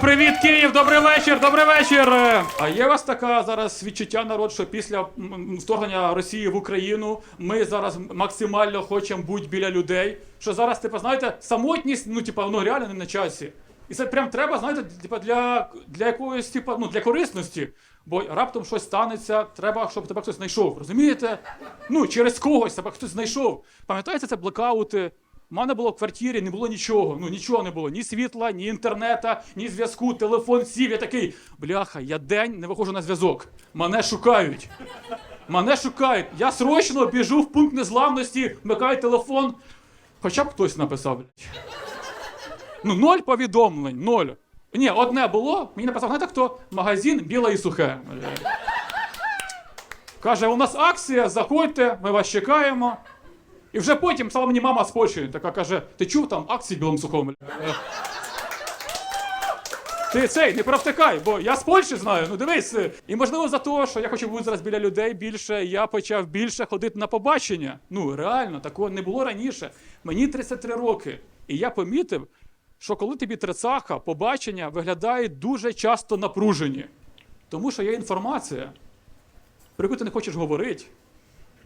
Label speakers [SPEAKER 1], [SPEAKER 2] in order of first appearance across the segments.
[SPEAKER 1] Привіт, Київ! Добрий вечір, добрий вечір! А є у вас така зараз відчуття, народ, що після вторгнення Росії в Україну ми зараз максимально хочемо бути біля людей. Що зараз, типу, знаєте, самотність, ну, типу, ну реально не на часі. І це прям треба, знаєте, типу, для, для якоїсь, типу, ну, для корисності. Бо раптом щось станеться, треба, щоб тебе хтось знайшов. Розумієте? Ну, через когось тебе хтось знайшов. Пам'ятаєте, це блекаути? У мене було в квартирі, не було нічого. Ну нічого не було. Ні світла, ні інтернета, ні зв'язку, телефон сів. Я такий, бляха, я день не виходжу на зв'язок. Мене шукають. Мене шукають. Я срочно біжу в пункт незламності, вмикаю телефон. Хоча б хтось написав. Ну, ноль повідомлень, ноль. Ні, одне було. Мені написав, знаєте хто? Магазин біле і сухе. Каже, у нас акція, заходьте, ми вас чекаємо. І вже потім стала мені мама з Польщі, така каже: ти чув там акції білим сухому? Е. Ти цей не провтикай, бо я з Польщі знаю. Ну дивись. е. І можливо за те, що я хочу бути зараз біля людей більше, я почав більше ходити на побачення. Ну реально, такого не було раніше. Мені 33 роки. І я помітив, що коли тобі трицаха, побачення виглядають дуже часто напружені. Тому що є інформація, про яку ти не хочеш говорити,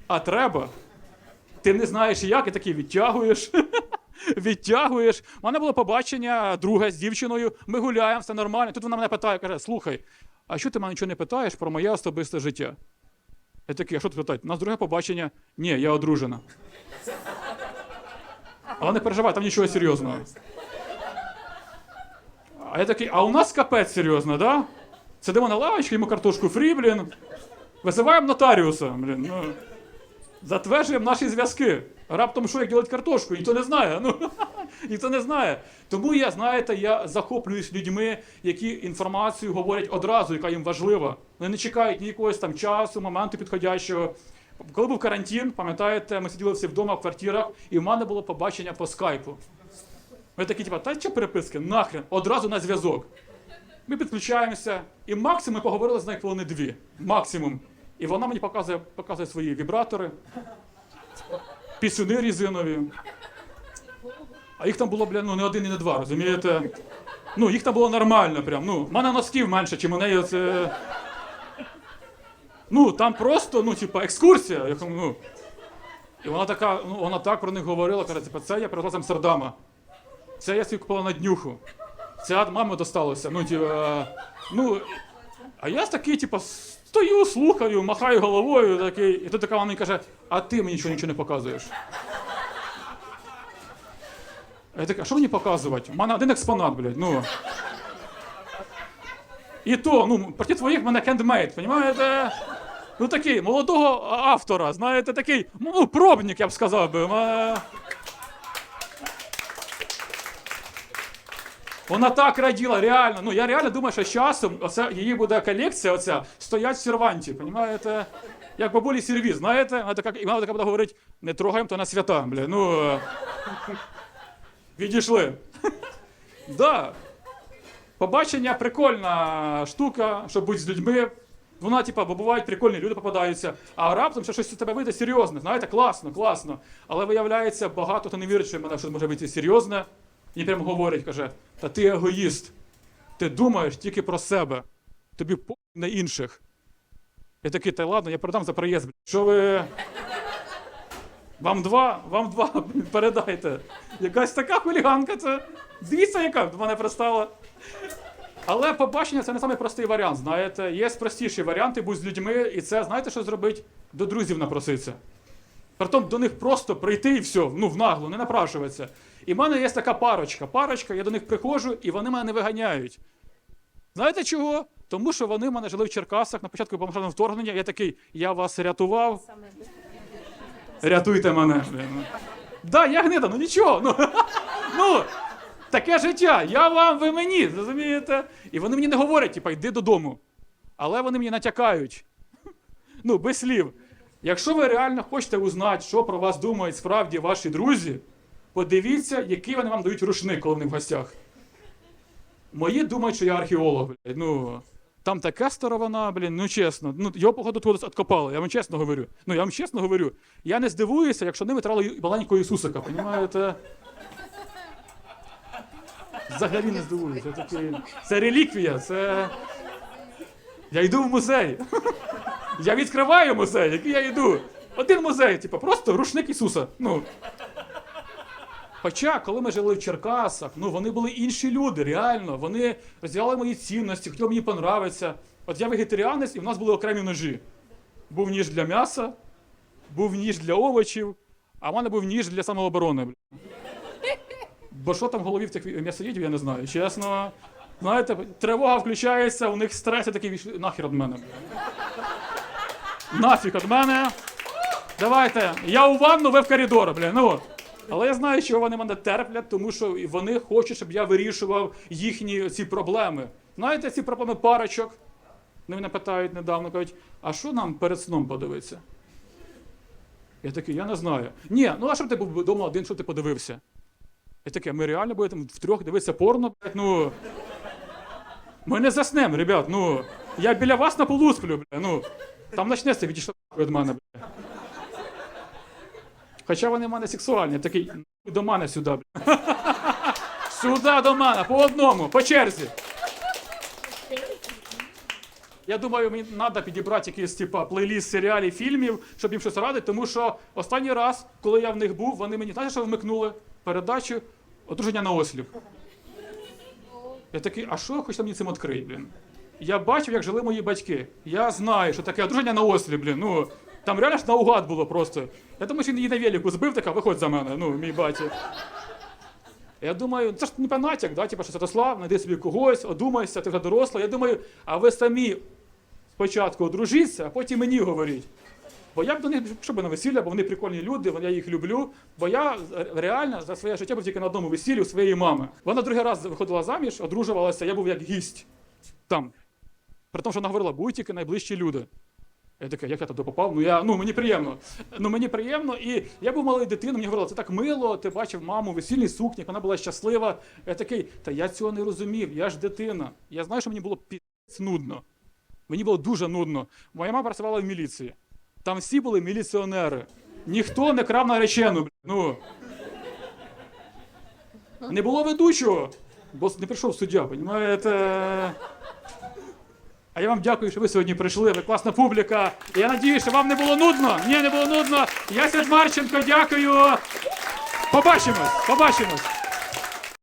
[SPEAKER 1] а треба. Ти не знаєш як, і такий відтягуєш. Відтягуєш. У мене було побачення друге з дівчиною. Ми гуляємо, все нормально. Тут вона мене питає, каже: слухай, а що ти мене нічого не питаєш про моє особисте життя? Я такий, а що ти питати? У нас друге побачення. Ні, я одружена. Але не переживай, там нічого серйозного. А я такий, а у нас капець серйозно, да? Сидимо на лавочці, йому картошку фрі, блін. Визиваємо нотаріуса, блін. Ну. Затверджуємо наші зв'язки. Раптом що як ділить картошку, ніхто не знає. Ну, ніхто не знає. Тому я, знаєте, я захоплююсь людьми, які інформацію говорять одразу, яка їм важлива. Вони не чекають ні якогось там часу, моменту підходящого. Коли був карантин, пам'ятаєте, ми сиділи всі вдома в квартирах, і в мене було побачення по скайпу. Ми такі, типа, та що переписки? Нахрен, одразу на зв'язок. Ми підключаємося, і максимум ми поговорили з нею хвилини дві. Максимум. І вона мені показує, показує свої вібратори, пісюни різинові. А їх там було, бля, ну не один і не два, розумієте? Ну, їх там було нормально прям. Ну, в мене носків менше, чим у неї це. Ну, там просто, ну, типа, екскурсія. яку, Ну. І вона така, ну, вона так про них говорила, каже, типа, це я привезла з Амстердама. Це я собі купила на днюху. Це від мами досталося. Ну, типа, ну, а я такий, типа, стою, слухаю, махаю головою, такий, і тут така вона мені каже, а ти мені нічого нічого не показуєш. Я такий, а що мені показувати? У мене один експонат, блядь, ну. І то, ну, проти твоїх мене хендмейд, понімаєте? Ну такий, молодого автора, знаєте, такий, ну, пробник, я б сказав би. Вона так раділа, реально. Ну я реально думаю, що з часом оце її буде колекція, оця стоять в серванті, понімаєте? Як бабулі сервіз, знаєте? Вона така, і вона така буде говорити, не трогаємо, то на свята, бля. Ну е, відійшли. да. Побачення прикольна штука, щоб бути з людьми. Вона, типа, бо бувають прикольні люди попадаються, а раптом ще щось у тебе вийде серйозне. Знаєте, класно, класно. Але виявляється, багато хто не вірить, що в мене щось може вийти серйозне. І прямо говорить, каже: та ти егоїст. Ти думаєш тільки про себе. Тобі по на інших. Я такий, та ладно, я продам за проїзд. Що ви. Вам два, вам два передайте. Якась така хуліганка, це. Дивіться, яка до мене пристала. Але побачення це не самий простий варіант. Знаєте, є простіші варіанти, будь з людьми, і це знаєте, що зробити? До друзів напроситися. Притом до них просто прийти і все, ну в нагло, не напрашуватися. І в мене є така парочка. Парочка, я до них приходжу, і вони мене не виганяють. Знаєте чого? Тому що вони в мене жили в Черкасах на початку повномасштабного вторгнення. Я такий, я вас рятував. Рятуйте мене. Да, я гнида, ну нічого. Ну, ну, таке життя. Я вам, ви мені, розумієте? І вони мені не говорять, типа, йди додому. Але вони мені натякають. Ну, без слів. Якщо ви реально хочете узнати, що про вас думають справді ваші друзі, подивіться, який вони вам дають рушник, коли вони в гостях. Мої думають, що я археолог, блядь. Ну, там така старовина, блін, ну чесно. Ну, його, походу, тут откопали, я вам чесно говорю. Ну, я вам чесно говорю. Я не здивуюся, якщо ними трали маленького Ісусика, понімаєте? Взагалі не здивуюсь. Я такий, це реліквія, це. Я йду в музей. Я відкриваю музей, який я йду. Один музей, типу, просто рушник Ісуса. Ну. Хоча, коли ми жили в Черкасах, ну вони були інші люди, реально. Вони розділяли мої цінності, хотіли мені понравитися. От я вегетаріанець, і в нас були окремі ножі. Був ніж для м'яса, був ніж для овочів, а в мене був ніж для самооборони. Бо що там в голові в тих м'ясоїдів, я не знаю. Чесно. Знаєте, тривога включається, у них стрес і такий «Віш- нахер від мене. Нафіг від мене. Давайте, я у ванну, ви в коридор, бля. Ну. Але я знаю, що вони мене терплять, тому що вони хочуть, щоб я вирішував їхні ці проблеми. Знаєте, ці проблеми парочок. Вони мене питають недавно, кажуть, а що нам перед сном подивитися? Я такий, я не знаю. Ні, ну а щоб ти був вдома один, щоб ти подивився? Я таке, ми реально будемо втрьох дивитися порно, блядь, ну. Ми не заснемо, ребят, ну. Я біля вас на полу сплю, бля, ну. Там почнеться відійшли від мене, бля. Хоча вони в мене сексуальні, такий, до мене сюди, бля. Сюди до мене, по одному, по черзі. Я думаю, мені треба підібрати якийсь типа плейліст серіалів, фільмів, щоб їм щось радити, тому що останній раз, коли я в них був, вони мені знаєте, що вмикнули передачу одруження на осліп. Я такий, а що хочете мені цим відкрити, блін? Я бачив, як жили мої батьки. Я знаю, що таке одруження на осліп, блін. Ну, там реально ж наугад було просто. Я думаю, що він її на велику збив, така, виходь за мене, ну, мій батя. Я думаю, це ж не натяк, да? типу, що Святослав, знайди собі когось, одумайся, ти вже доросла. Я думаю, а ви самі спочатку одружіться, а потім мені говоріть. Бо я б до них би на весілля, бо вони прикольні люди, я їх люблю. Бо я реально за своє життя був тільки на одному весіллі у своєї мами. Вона другий раз виходила заміж, одружувалася, я був як гість там. При тому, що вона говорила, будь тільки найближчі люди. Я таке, як я туди попав? Ну я ну мені приємно. Ну мені приємно, і я був малою дитиною, мені говорили, це так мило, ти бачив маму в весільній сукні, вона була щаслива. Я такий, та я цього не розумів, я ж дитина. Я знаю, що мені було піць нудно. Мені було дуже нудно. Моя мама працювала в міліції. Там всі були міліціонери. Ніхто не крав наречену. Ну. Не було ведучого, бо не прийшов суддя, понімаєте? А я вам дякую, що ви сьогодні прийшли. Ви класна публіка. Я надію, що вам не було нудно. Ні, не було нудно. Я Свят Марченко, дякую. Побачимось, побачимось.